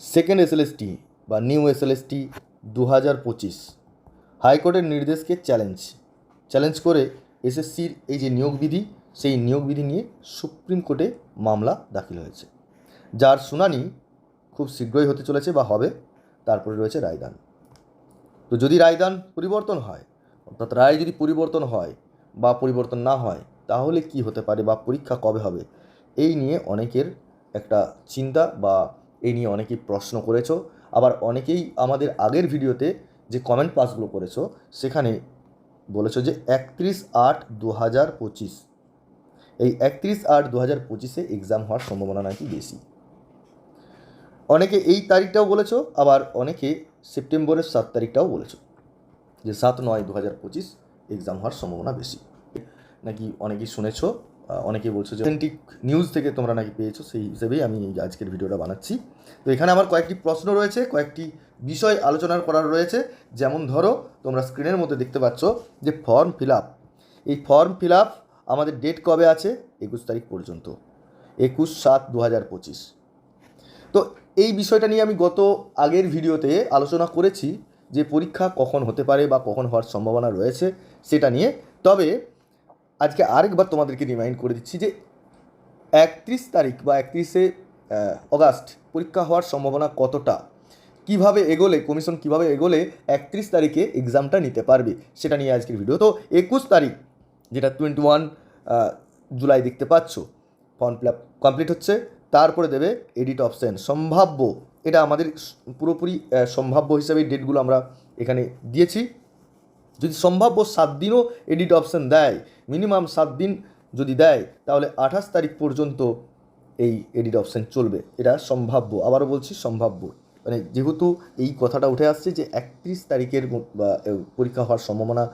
Second SLST বা new SLST দু হাজার পঁচিশ। হাইকোর্টের নির্দেশকে চ্যালেঞ্জ। চ্যালেঞ্জ করে এসএসসির এই যে নিয়োগ বিধি, সেই নিয়োগ বিধি নিয়ে সুপ্রিম কোর্টে মামলা দাখিল হয়েছে। যার শুনানি খুব শীঘ্রই হতে চলেছে বা হবে, তারপরে রয়েছে রায়দান। তো যদি রায়দান পরিবর্তন হয়, অর্থাৎ রায় যদি পরিবর্তন হয় বা পরিবর্তন না হয়, তাহলে কি হতে পারে বা পরীক্ষা কবে হবে, এই নিয়ে অনেকের একটা চিন্তা বা এই নিয়ে অনেকেই প্রশ্ন করেছ। আবার অনেকেই আমাদের আগের ভিডিওতে যে কমেন্ট পাসগুলো করেছ, সেখানে বলেছ যে একত্রিশ আট দু হাজার পঁচিশ। এই একত্রিশ আট দু হাজার পঁচিশে এক্সাম হওয়ার সম্ভাবনা নাকি বেশি। অনেকে এই তারিখটাও বলেছ, আবার অনেকে সেপ্টেম্বরের সাত তারিখটাও বলেছ যে সাত নয় দু হাজার পঁচিশ এক্সাম হওয়ার সম্ভাবনা বেশি। নাকি অনেকেই শুনেছো অনেকেই বলছো যে অথেন্টিক নিউজ থেকে তোমরা নাকি পেয়েছ, সেই হিসেবেই আমি আজকের ভিডিওটা বানাচ্ছি। তো এখানে আমার কয়েকটি প্রশ্ন রয়েছে, কয়েকটি বিষয় আলোচনা করার রয়েছে। যেমন ধরো, তোমরা স্ক্রিনের মধ্যে দেখতে পাচ্ছ যে ফর্ম ফিল আপ এই ফর্ম ফিল আপ আমাদের ডেট কবে আছে? একুশ তারিখ পর্যন্ত। একুশ সাত দু হাজার পঁচিশ। তো এই বিষয়টা নিয়ে আমি গত আগের ভিডিওতে আলোচনা করেছি যে পরীক্ষা কখন হতে পারে বা কখন হওয়ার সম্ভাবনা রয়েছে সেটা নিয়ে। তবে আজকে আরেকবার তোমাদেরকে রিমাইন্ড করে দিচ্ছি যে একত্রিশ তারিখ বা একত্রিশে অগাস্ট পরীক্ষা হওয়ার সম্ভাবনা কতটা? কীভাবে এগোলে কমিশন কীভাবে এগোলে একত্রিশ তারিখে এক্সামটা নিতে পারবে? সেটা নিয়ে আজকের ভিডিও তো একুশ তারিখ, যেটা টোয়েন্টি ওয়ান জুলাই দেখতে পাচ্ছ ফর্ম ফিল কমপ্লিট হচ্ছে, তারপরে দেবে এডিট অপশান সম্ভাব্য। এটা আমাদের পুরোপুরি সম্ভাব্য হিসাবে ডেটগুলো আমরা এখানে দিয়েছি। যদি সম্ভাব্য সাত দিনও এডিট অপশান দেয় মিনিমাম সাত দিন যদি দেয়, তাহলে আঠাশ তারিখ পর্যন্ত এই এডিট অপশান চলবে। এটা সম্ভাব্য, আবারও বলছি সম্ভাব্য। মানে যেহেতু এই কথাটা উঠে আসছে যে একত্রিশ তারিখের পরীক্ষা হওয়ার সম্ভাবনা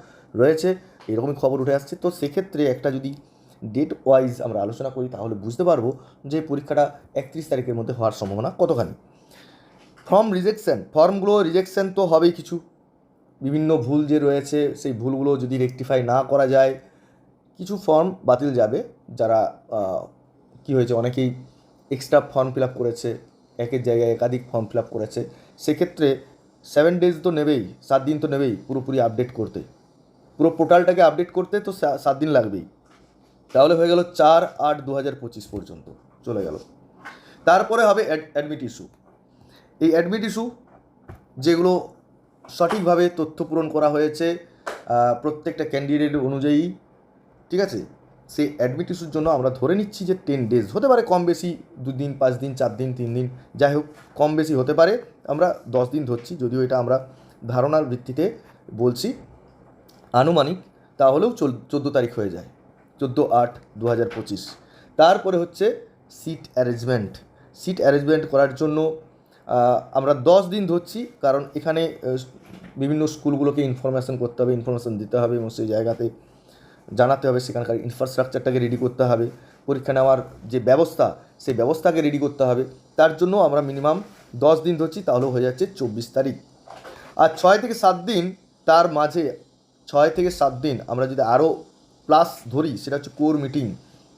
রয়েছে, এরকমই খবর উঠে আসছে। তো সেক্ষেত্রে একটা যদি ডেট ওয়াইজ আমরা আলোচনা করি, তাহলে বুঝতে পারব যে পরীক্ষাটা একত্রিশ তারিখের মধ্যে হওয়ার সম্ভাবনা কতখানি। ফর্ম রিজেকশন ফর্মগুলো রিজেকশন তো হবেই কিছু। বিভিন্ন ভুল যে রয়েছে, সেই ভুলগুলো যদি রেকটিফাই না করা যায়, কিছু ফর্ম বাতিল যাবে। যারা কি হয়েছে, অনেকেই এক্সট্রা ফর্ম ফিল আপ করেছে, একের জায়গায় একাধিক ফর্ম ফিল আপ করেছে। সেক্ষেত্রে সেভেন ডেজ তো নেবেই, সাত দিন তো নেবেই পুরোপুরি আপডেট করতে। পুরো পোর্টালটাকে আপডেট করতে তো সাত দিন লাগবেই। তাহলে হয়ে গেল চার আট দু হাজার পঁচিশ পর্যন্ত, চলে গেল। তারপরে হবে অ্যাডমিট ইস্যু এই অ্যাডমিট ইস্যু যেগুলো সঠিকভাবে তথ্য পূরণ করা হয়েছে প্রত্যেকটা ক্যান্ডিডেট অনুযায়ী, ঠিক আছে? সেই অ্যাডমিট ইস্যুর জন্য আমরা ধরে নিচ্ছি যে টেন ডেজ হতে পারে কম বেশি দুদিন, পাঁচ দিন, চার দিন, তিন দিন, যাই হোক, কম বেশি হতে পারে, আমরা দশ দিন ধরছি, যদিও এটা আমরা ধারণার ভিত্তিতে বলছি। আনুমানিক, তাহলেও চোল, চোদ্দ তারিখ হয়ে যায়, চোদ্দ আট দু হাজার পঁচিশ। তারপরে হচ্ছে সিট অ্যারেঞ্জমেন্ট সিট অ্যারেঞ্জমেন্ট করার জন্য আমরা দশ দিন ধরছি, কারণ এখানে বিভিন্ন স্কুলগুলোকে ইনফরমেশন করতে হবে ইনফরমেশন দিতে হবে এবং সেই জায়গাতে জানাতে হবে, সেখানকার ইনফ্রাস্ট্রাকচারটাকে রেডি করতে হবে, পরীক্ষা নেওয়ার যে ব্যবস্থা, সেই ব্যবস্থাকে রেডি করতে হবে। তার জন্য আমরা মিনিমাম দশ দিন ধরছি, তাহলেও হয়ে যাচ্ছে চব্বিশ তারিখ। আর ছয় থেকে সাত দিন, তার মাঝে ছয় থেকে সাত দিন আমরা যদি আরও প্লাস ধরি, সেটা হচ্ছে কোর মিটিং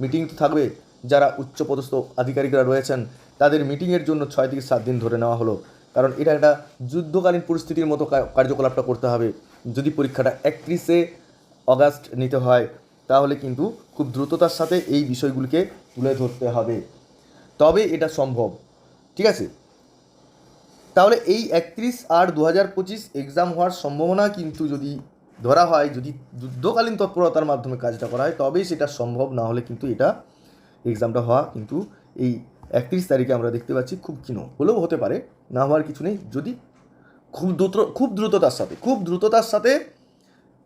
মিটিং তো থাকবে যারা উচ্চপদস্থ আধিকারিকরা রয়েছেন, তাদের মিটিংয়ের জন্য ছয় থেকে সাত দিন ধরে নেওয়া হলো। কারণ এটা একটা যুদ্ধকালীন পরিস্থিতির মতো কার্যকলাপটা করতে হবে। যদি পরীক্ষাটা একত্রিশে অগাস্ট নিতে হয়, তাহলে কিন্তু খুব দ্রুততার সাথে এই বিষয়গুলিকে তুলে ধরতে হবে। তবে এটা সম্ভব। ঠিক আছে? তাহলে এই একত্রিশ আর দু হাজার পঁচিশ এক্সাম হওয়ার সম্ভাবনা কিন্তু যদি ধরা হয়, যদি যুদ্ধকালীন তৎপরতার মাধ্যমে কাজটা করা হয়, তবেই সেটা সম্ভব। না হলে কিন্তু এটা এক্সামটা হওয়া কিন্তু এই একত্রিশ তারিখে আমরা দেখতে পাচ্ছি খুব কিনো হলেও হতে পারে, না হওয়ার কিছু নেই, যদি খুব দ্রুত, খুব দ্রুততার সাথে, খুব দ্রুততার সাথে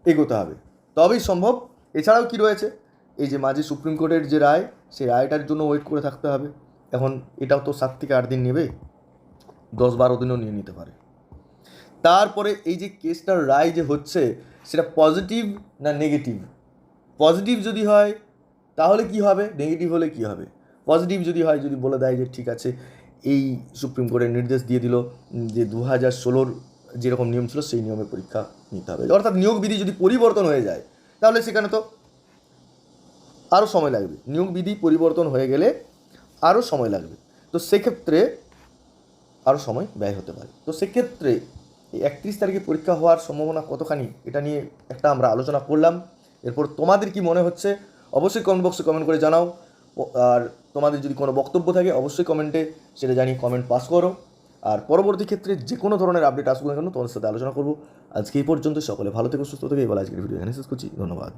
এগোতে হবে। তবেই সম্ভব। এছাড়াও কি রয়েছে? এই যে মাঝে সুপ্রিম কোর্টের যে রায়, সেই রায়টার জন্য ওয়েট করে থাকতে হবে। এখন এটাও তো সাত থেকে আট দিন নেবে, দশ বারো দিনও নিয়ে নিতে পারে। তারপরে এই যে কেসটার রায় যে হচ্ছে, সেটা পজিটিভ না নেগেটিভ পজিটিভ যদি হয় তাহলে কি হবে? নেগেটিভ হলে কি হবে? পজিটিভ যদি হয়, যদি বলে দেয় যে ঠিক আছে, এই সুপ্রিম কোর্টের নির্দেশ দিয়ে দিল যে দু হাজার ষোলোর যেরকম নিয়ম ছিল, সেই নিয়মে পরীক্ষা নিতে হবে। অর্থাৎ নিয়োগ বিধি যদি পরিবর্তন হয়ে যায়, তাহলে সেখানে তো আরও সময় লাগবে। নিয়োগ বিধি পরিবর্তন হয়ে গেলে আরও সময় লাগবে। তো সেক্ষেত্রে আরও সময় ব্যয় হতে পারে। তো সেক্ষেত্রে এই একত্রিশ তারিখে পরীক্ষা হওয়ার সম্ভাবনা কতখানি, এটা নিয়ে একটা আমরা আলোচনা করলাম। এরপর তোমাদের কি মনে হচ্ছে? অবশ্যই কমেন্ট বক্সে কমেন্ট করে জানাও। আর তোমাদের যদি কোনো বক্তব্য থাকে, অবশ্যই কমেন্টে সেটা জানিয়ে কমেন্ট পাস করো। আর পরবর্তী ক্ষেত্রে যে কোনো ধরনের আপডেট আসুক না কেন, তোমাদের সাথে আলোচনা করব। আজকে এই পর্যন্ত সকলে ভালো থেকে, সুস্থ থেকে বলে আজকের ভিডিও এখানে শেষ করছি। ধন্যবাদ।